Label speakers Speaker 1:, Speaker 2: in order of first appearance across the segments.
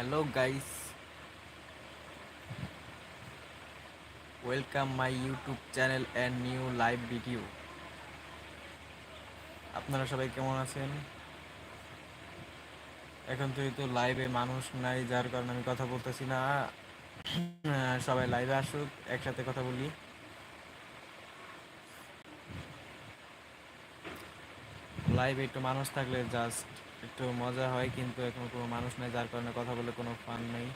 Speaker 1: hello, guys. Welcome my youtube channel and new live video. আপনারা সবাই কেমন আছেন? এখন তো তো লাইভে মানুষ নাই, যার কারণে আমি কথা বলতেছি না। সবাই লাইভে আসুক, একসাথে কথা বলি। লাইভে একটু মানুষ থাকলে জাস্ট একটু মজা হয়, কিন্তু এখন কোনো মানুষ নেই, যার কারণে কথা বলে কোনো ফান নেই।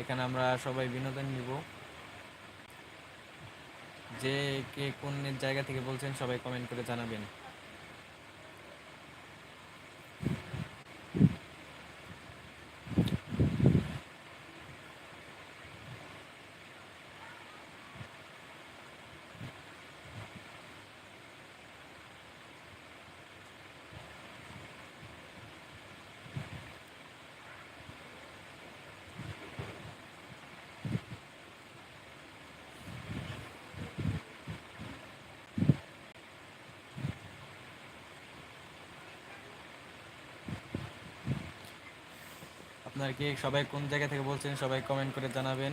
Speaker 1: এখানে আমরা সবাই বিনোদন নিব। যে কে কোন জায়গা থেকে বলছেন সবাই কমেন্ট করে জানাবেন। আপনারা কি সবাই কোন জায়গা থেকে বলছেন সবাই কমেন্ট করে জানাবেন।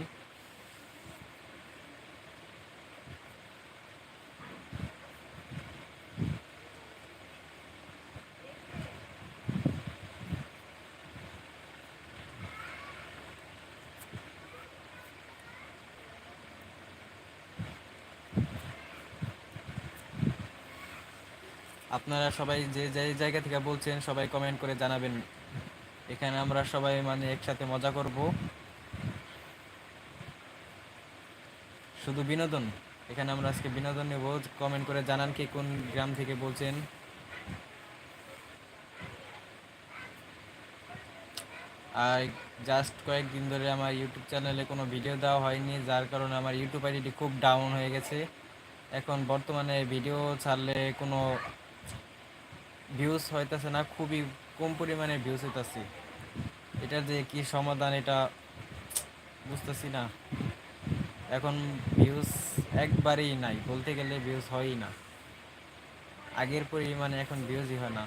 Speaker 1: আপনারা সবাই যে যে জায়গা থেকে বলছেন সবাই কমেন্ট করে জানাবেন। এখানে আমরা সবাই মানে একসাথে মজা করব। শুধু বিনোদন? এখানে আমরা আজকে বিনোদন নেব। কমেন্ট করে জানান কি কোন গ্রাম থেকে বলছেন। আর জাস্ট কয়েকদিন ধরে আমার ইউটিউব চ্যানেলে কোনো ভিডিও দেওয়া হয়নি, যার কারণে আমার ইউটিউব আইডিটি খুব ডাউন হয়ে গেছে। এখন বর্তমানে ভিডিও ছাড়লে কোনো ভিউজ হইতেছে না, খুবই কম পরিমাণে ভিউজ হইতেছে। এটা যে কি সমাধান এটা বুঝতেছি না। এখন ভিউজ একবারেই নাই, বলতে গেলে ভিউজ হয়ই না। আগের পরিমাণে এখন ভিউজই হয় না।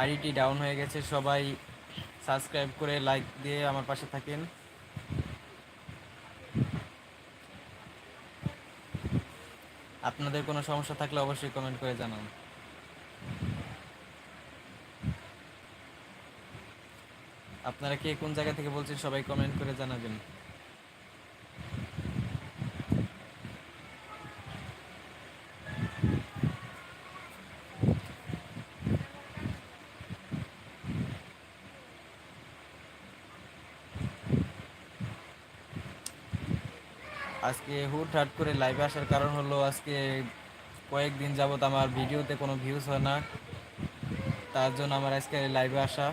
Speaker 1: আইডিটি ডাউন হয়ে গেছে, সবাই সাবস্ক্রাইব করে লাইক দিয়ে আমার পাশে থাকেন। আপনাদের কোনো সমস্যা থাকলে অবশ্যই কমেন্ট করে জানান। আপনারা কে কোন জায়গা থেকে বলছেন সবাই কমেন্ট করে জানাবেন। আজকে হুটহাট করে লাইভে আসার কারণ হলো আজকে কয়েকদিন যাবত আমার ভিডিওতে কোনো ভিউজ হয় না। তার জন্য আমার আজকে লাইভে আসা।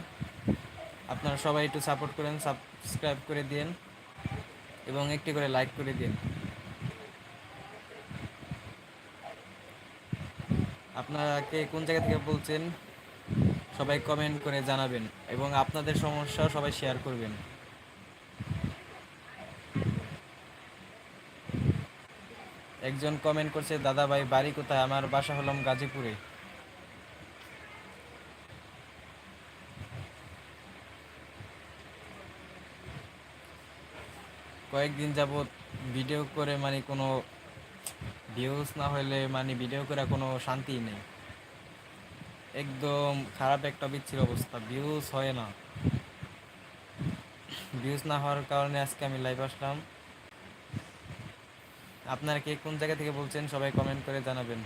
Speaker 1: আপনারা সবাই একটু সাপোর্ট করেন সাবস্ক্রাইব করে দিন এবং একটি করে লাইক করে দিন আপনারা কে কোন জায়গা থেকে বলছেন সবাই কমেন্ট করে জানাবেন এবং আপনাদের সমস্যা সবাই শেয়ার করবেন। একজন কমেন্ট করছে দাদা ভাই বাড়ি কোথায়? আমার বাসা হলাম গাজীপুরে। কয়েকদিন যাবত ভিডিও করে মানে কোনো ভিউজ না হলে মানে ভিডিও করে কোনো শান্তি নেই। একদম খারাপ একটা বিচ্ছির অবস্থা ভিউজ হয় না। ভিউজ না হওয়ার কারণে আজকে আমি লাইভ আসলাম। আপনারা কে কোন জায়গা থেকে বলছেন সবাই কমেন্ট করে জানাবেন।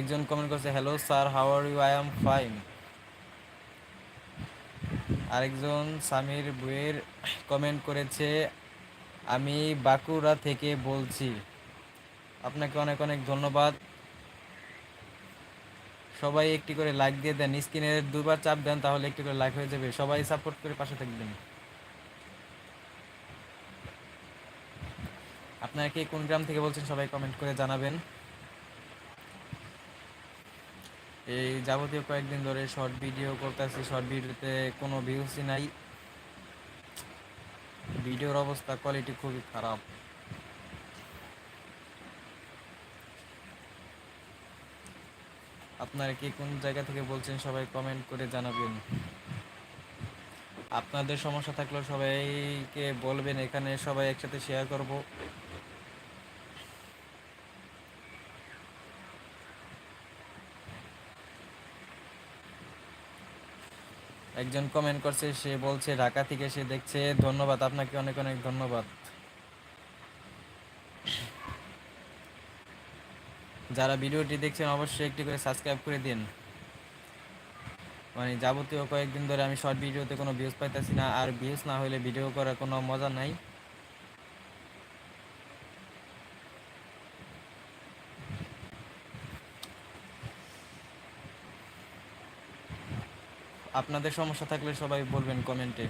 Speaker 1: একজন কমেন্ট করছে hello sir how are you I am fine আরেকজন সামির বুয়ের কমেন্ট করেছে, আমি বাঁকুড়া থেকে বলছি। আপনাকে অনেক অনেক ধন্যবাদ। সবাই একটি করে লাইক দিয়ে দেন। স্ক্রিনে দুবার চাপ দেন, তাহলে একটি করে লাইক হয়ে যাবে। সবাই সাপোর্ট করে পাশে থাকবেন। আপনারা কে কোন গ্রাম থেকে বলছেন সবাই কমেন্ট করে জানাবেন। এই যাবতীয় কয়েকদিন ধরে শর্ট ভিডিও করতেছি শর্ট ভিডিওতে কোনো ভিউসই নাই। ভিডিওর অবস্থা কোয়ালিটি খুবই খারাপ। আপনারা কি কোন জায়গা থেকে বলছেন সবাই কমেন্ট করে জানাবেন। আপনাদের সমস্যা থাকলে সবাইকে বলবেন, এখানে সবাই একসাথে শেয়ার করব। একজন কমেন্ট করছে, সে বলছে, ঢাকা থেকে সে দেখছে, ধন্যবাদ, আপনাকে অনেক অনেক ধন্যবাদ। যারা ভিডিওটি দেখছেন, অবশ্যই একটি করে সাবস্ক্রাইব করে দিন। মানে যাবতীয় কয়েকদিন ধরে আমি শর্ট ভিডিওতে কোনো ভিউজ পাইতেছি না, আর ভিউজ না হলে ভিডিও করার কোনো মজা নাই। আপনাদের সমস্যা থাকলে সবাই বলবেন কমেন্টে।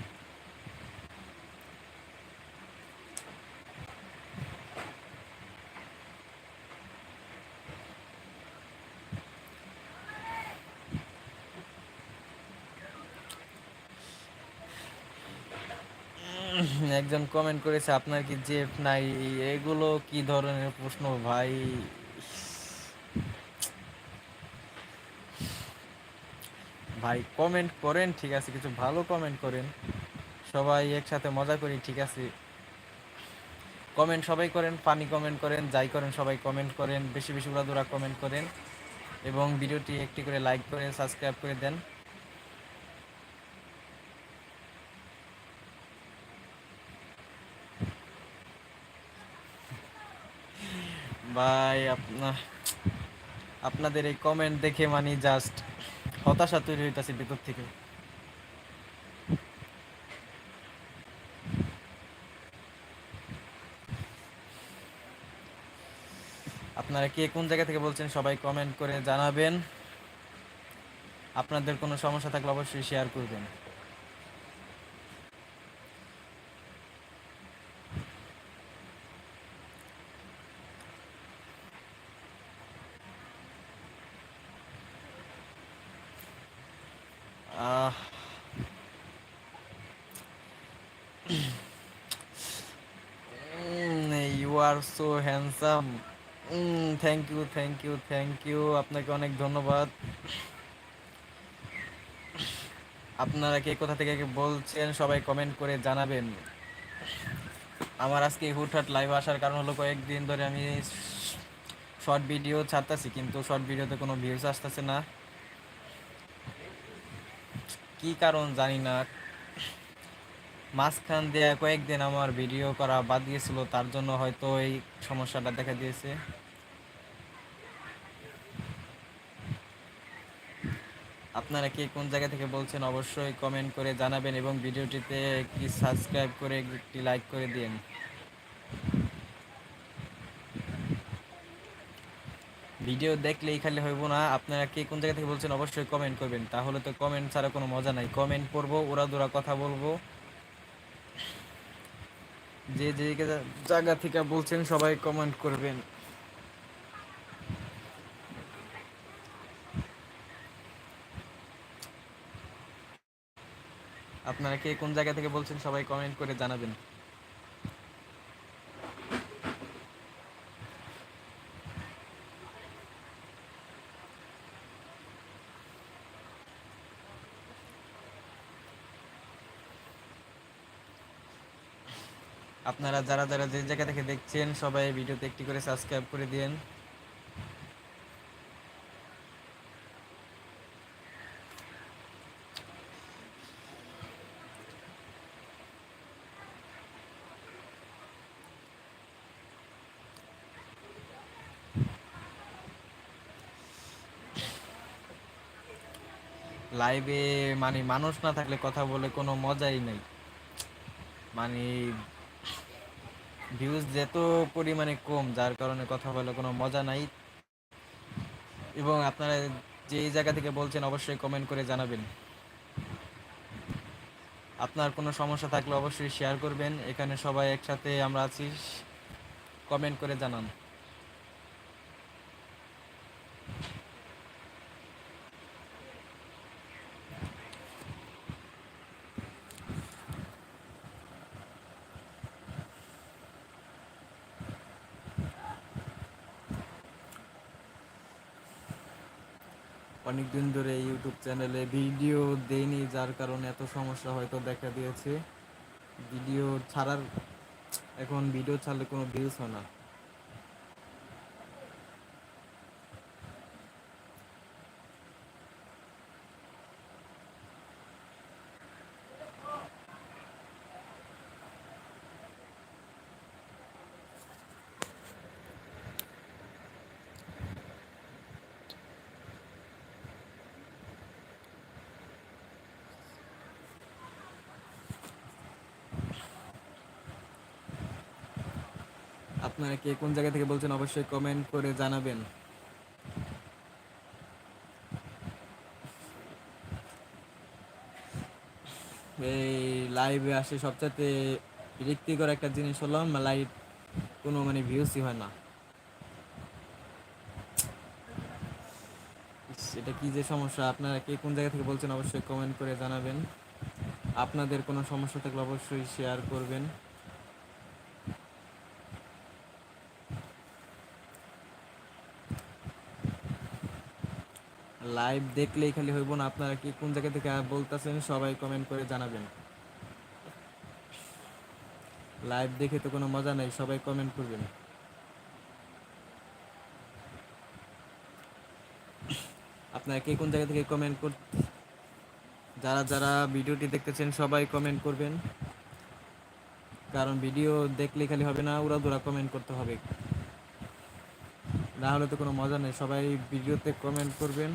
Speaker 1: একজন কমেন্ট করেছে, আপনার কি জেফ নাই? এগুলো কি ধরনের প্রশ্ন ভাই? ভাই কমেন্ট করেন, ঠিক আছে, কিছু ভালো কমেন্ট করেন। সবাই একসাথে মজা করি, ঠিক আছে। কমেন্ট সবাই করেন পানি কমেন্ট করেন, যাই করেন সবাই কমেন্ট করেন, বেশি বেশি উড়াদুরা কমেন্ট করেন। এবং ভিডিওটি একটি করে লাইক করে সাবস্ক্রাইব করে দেন। ভাই আপনার আপনাদের এই কমেন্ট দেখে মানে জাস্ট হতাশা তৈরি হইতেছে ভিতর থেকে। আপনারা কে কোন জায়গা থেকে বলছেন সবাই কমেন্ট করে জানাবেন। আপনাদের কোনো সমস্যা থাকলে অবশ্যই শেয়ার করবেন আহ you are so handsome thank you thank you thank you আপনাকে অনেক ধন্যবাদ। আপনারা কে কোথা থেকে বলছেন, সবাই কমেন্ট করে জানাবেন। আমার আজকে হুটহাট লাইভ আসার কারণ হলো কয়েকদিন ধরে আমি শর্ট ভিডিও ছাড়তেছি, কিন্তু শর্ট ভিডিওতে কোনো ভিউজ আসতেছে না। কি কারণ জানি না। মাঝখান দিয়ে কয়েকদিন আমার ভিডিও করা বাদ দিয়েছিল তার জন্য হয়তো এই সমস্যাটা দেখা দিয়েছে। আপনারা কে কোন জায়গা থেকে বলছেন অবশ্যই কমেন্ট করে জানাবেন এবং ভিডিওটিতে একটি সাবস্ক্রাইব করে একটি লাইক করে দিন। ভিডিও দেখলেই খালি হইব না, আপনারা কে কোন জায়গা থেকে বলছেন অবশ্যই কমেন্ট করবেন, তাহলে তো কমেন্ট ছাড়া কোনো মজা নাই। কমেন্ট করব ওরা দোরা কথা বলব। যে যে জায়গা থেকে বলছেন, সবাই কমেন্ট করবেন। আপনারা কে কোন জায়গা থেকে বলছেন, সবাই কমেন্ট করে জানাবেন। আপনারা যারা যারা যে জায়গা থেকে দেখছেন, সবাই ভিডিওতে একটি করে সাবস্ক্রাইব করে দিন লাইভে মানে মানুষ না থাকলে কথা বলে কোনো মজাই নেই। মানে ভিউজ যেত পরিমাণে কম, যার কারণে কথা বলে কোনো মজা নাই। এবং আপনারা যে জায়গা থেকে বলছেন, অবশ্যই কমেন্ট করে জানাবেন। আপনার কোনো সমস্যা থাকলে অবশ্যই শেয়ার করবেন। এখানে সবাই একসাথে আমরা আছি। কমেন্ট করে জানান। অনেক দিন ধরে ইউটিউব চ্যানেলে ভিডিও দেইনি, যার কারণে এত সমস্যা হয়তো দেখা দিয়েছে। ভিডিও ছাড়ার, এখন ভিডিও ছাড়লে কোনো ভিউজ হয় না। আপনারা কে কোন জায়গা থেকে বলছেন অবশ্যই কমেন্ট করে জানাবেন। এই লাইভে আসে সবচাইতে বিরক্তিকর একটা জিনিস হলো লাইভ কোনো মানে ভিউসই হয় না। এটা কি যে সমস্যা? আপনারা কে কোন জায়গা থেকে বলছেন অবশ্যই কমেন্ট করে জানাবেন। আপনাদের কোনো সমস্যা থাকলে অবশ্যই শেয়ার করবেন। লাইভ দেখলেই খালি হইব না। আপনারা কি কোন জায়গা থেকে বলতেছেন সবাই কমেন্ট করে জানাবেন। লাইভ দেখে তো কোনো মজা নাই, সবাই কমেন্ট করবেন। আপনারা কে কোন জায়গা থেকে কমেন্ট কর যারা যারা ভিডিওটি দেখতেছেন সবাই কমেন্ট করবেন। কারণ ভিডিও দেখলে খালি হবে না উড়া দুরা কমেন্ট করতে হবে। না হলে তো কোনো মজা নেই, সবাই ভিডিওতে কমেন্ট করবেন।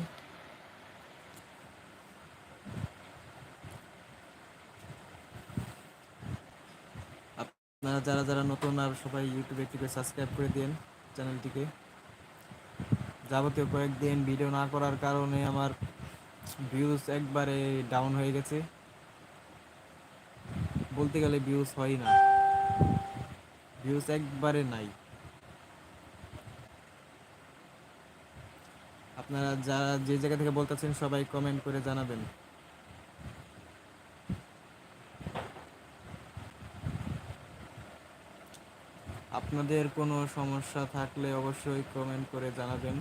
Speaker 1: যারা যারা নতুন আর সবাই ইউটিউবে একটু সাবস্ক্রাইব করে দিন চ্যানেলটিকে। যাবতীয় কয়েকদিন ভিডিও না করার কারণে আমার ভিউজ একবারে ডাউন হয়ে গেছে। বলতে গেলে ভিউজ হয় না। ভিউজ একবারে নাই। আপনারা যারা যে জায়গা থেকে বলতেছেন সবাই কমেন্ট করে জানাবেন। আপনাদের কোনো সমস্যা থাকলে অবশ্যই কমেন্ট করে জানাবেন।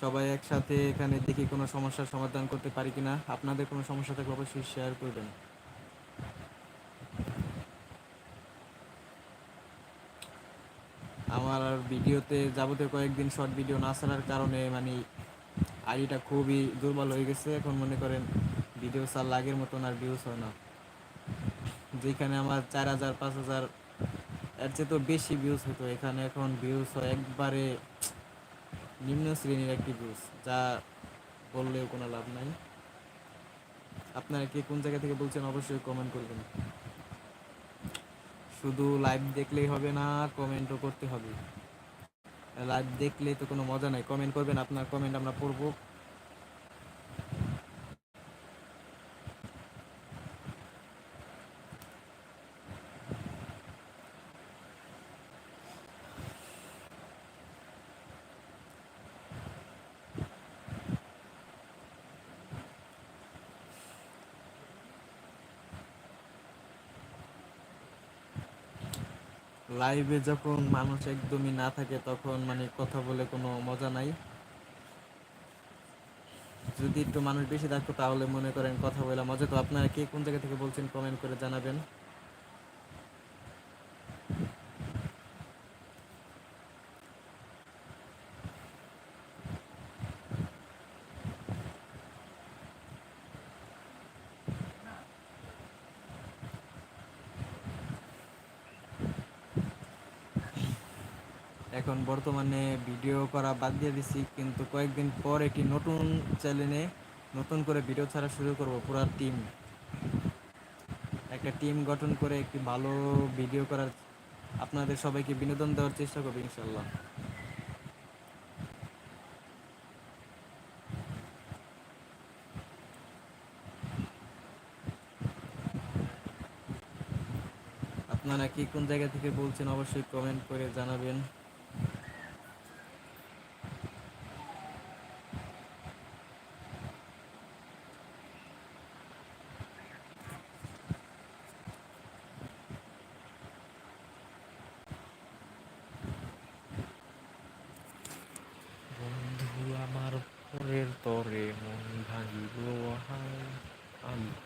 Speaker 1: সবাই একসাথে এখানে দেখি কোনো সমস্যার সমাধান করতে পারি কিনা। আপনাদের কোনো সমস্যা থাকলে অবশ্যই শেয়ার করবেন। আমার ভিডিওতে যাবতীয় কয়েকদিন শর্ট ভিডিও না ছাড়ার কারণে মানে আইডিটা খুবই দুর্বল হয়ে গেছে। এখন মনে করেন ভিডিও চাল আগের মতন আর ভিউজ হয় না। যেখানে আমার চার হাজার, পাঁচ হাজার এর চেয়ে তো বেশি ভিউজ হতো। এখানে এখন ভিউজ হয় একবারে নিম্ন শ্রেণির একটি ভিউজ যা বললেও কোনো লাভ নাই। আপনারা কে কোন জায়গা থেকে বলছেন অবশ্যই কমেন্ট করবেন। শুধু লাইভ দেখলেই হবে না কমেন্টও করতে হবে। লাইভ দেখলে তো কোনো মজা নাই। কমেন্ট করবেন, আপনার কমেন্ট আমরা পড়ব। লাইভে যখন মানুষ একদমই না থাকে, তখন মানে কথা বলে কোনো মজা নাই। যদি একটু মানুষ বেশি থাকতো, তাহলে মনে করেন কথা বলে মজা। তো আপনারা কে কোন জায়গা থেকে বলছেন কমেন্ট করে জানাবেন। এখন বর্তমানে ভিডিও করা বাদ দিয়ে দিছি, কিন্তু কয়েকদিন পর একটি নতুন চ্যানেলে নতুন করে ভিডিও ছাড়া শুরু করব পুরো টিম একটা টিম গঠন করে একটি ভালো ভিডিও করার আপনাদের সবাইকে বিনোদন দেওয়ার চেষ্টা করব ইনশাল্লাহ আপনারা কি কোন জায়গা থেকে বলছেন অবশ্যই কমেন্ট করে জানাবেন। ตเรมอนทา
Speaker 2: ยุโลหังอัมภ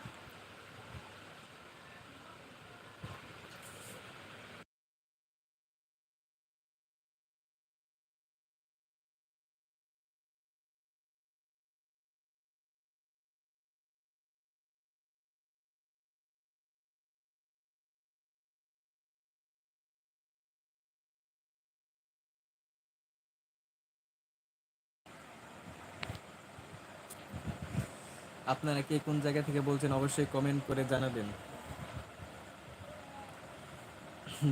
Speaker 1: আপনারা কে কোন জায়গা থেকে বলছেন অবশ্যই কমেন্ট করে জানাবেন।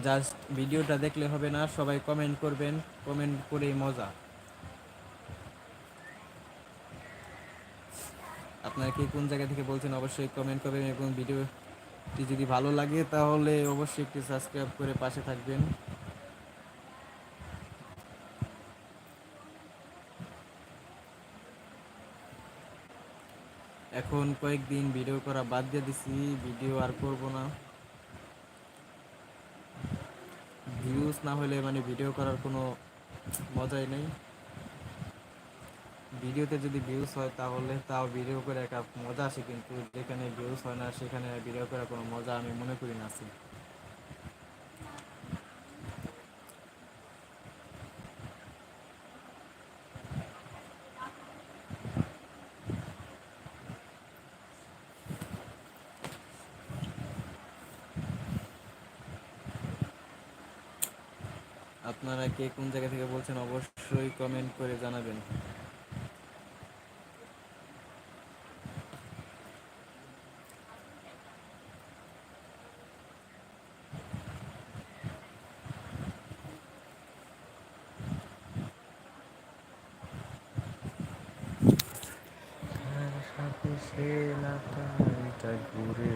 Speaker 1: জাস্ট ভিডিওটা দেখলে হবে না, সবাই কমেন্ট করবেন কমেন্ট করেই মজা। আপনারা কে কোন জায়গা থেকে বলছেন অবশ্যই কমেন্ট করবেন এবং ভিডিওটি যদি ভালো লাগে তাহলে অবশ্যই একটি সাবস্ক্রাইব করে পাশে থাকবেন। এখন কয়েকদিন ভিডিও করা বাদ দিয়ে দিছি ভিডিও আর করব না। ভিউজ না হলে মানে ভিডিও করার কোনো মজাই নেই। ভিডিওতে যদি ভিউজ হয় তাহলে তাও ভিডিও করে একটা মজা আসে কিন্তু যেখানে ভিউজ হয় না সেখানে ভিডিও করার কোনো মজা আমি মনে করি না আপনারা কে কোন জায়গা থেকে বলছেন অবশ্যই কমেন্ট করে জানাবেন। সাথে সে লাটাইটা ঘুরে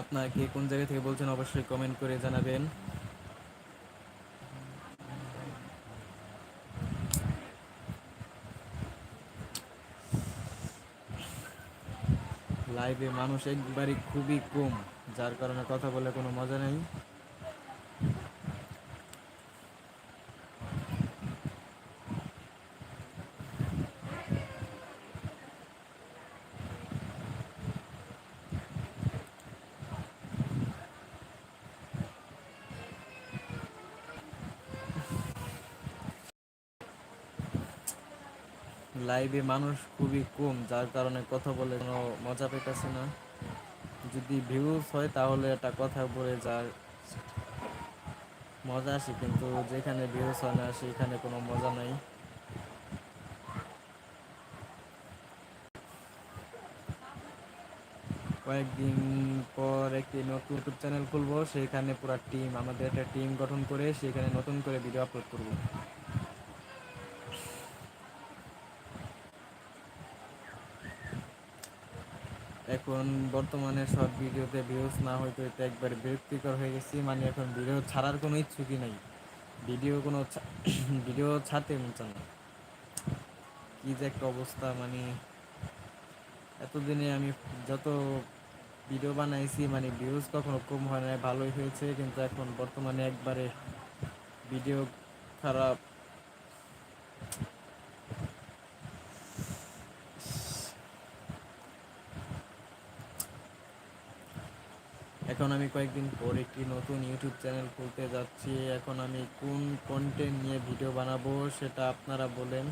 Speaker 1: আপনারা কে কোন জায়গা থেকে বলছেন অবশ্যই কমেন্ট করে জানাবেন। লাইভে মানুষ একবারই খুবই কম, যার কারণে কথা বলে কোনো মজা নেই। লাইভে মানুষ খুবই কম, যার কারণে কথা বলে কোনো মজা পেতেছে না। যদি ভিউজ হয় তাহলে একটা কথা বলে যার মজা আসে, কিন্তু যেখানে ভিউজ হয় না, সেখানে কোনো মজা নাই। কয়েকদিন পর একটি নতুন ইউটিউব চ্যানেল খুলবো, সেখানে পুরো টিম আমাদের একটা টিম গঠন করে সেখানে নতুন করে ভিডিও আপলোড করব। এখন বর্তমানে সব ভিডিওতে ভিউজ না হয়তো এটা একবার বিরক্তিকর হয়ে গেছি। মানে এখন ভিডিও ছাড়ার কোনো ইচ্ছুকই নাই। ভিডিও কোনো ভিডিও ছাড়তে মন না। কী যে একটা অবস্থা মানে এতদিনে আমি যত ভিডিও বানাইছি মানে ভিউজ কখনো কম হয় না ভালোই হয়েছে। কিন্তু এখন বর্তমানে একবারে ভিডিও খারাপ। এখন আমি কয়েকদিন পর একটি নতুন ইউটিউব চ্যানেল খুলতে যাচ্ছি। এখন আমি কোন কন্টেন্ট নিয়ে ভিডিও বানাবো সেটা আপনারা বলেন।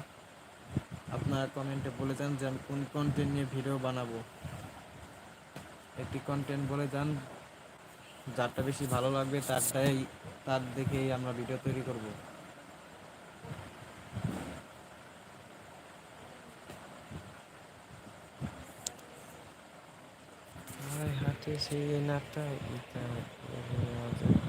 Speaker 1: আপনারা কমেন্টে বলে যান যে আমি কোন কন্টেন্ট নিয়ে ভিডিও বানাবো। একটি কন্টেন্ট বলে যান, যারটা বেশি ভালো লাগবে তারটাই, তার দেখেই আমরা ভিডিও তৈরি করব।
Speaker 2: Este sigue en Napa y está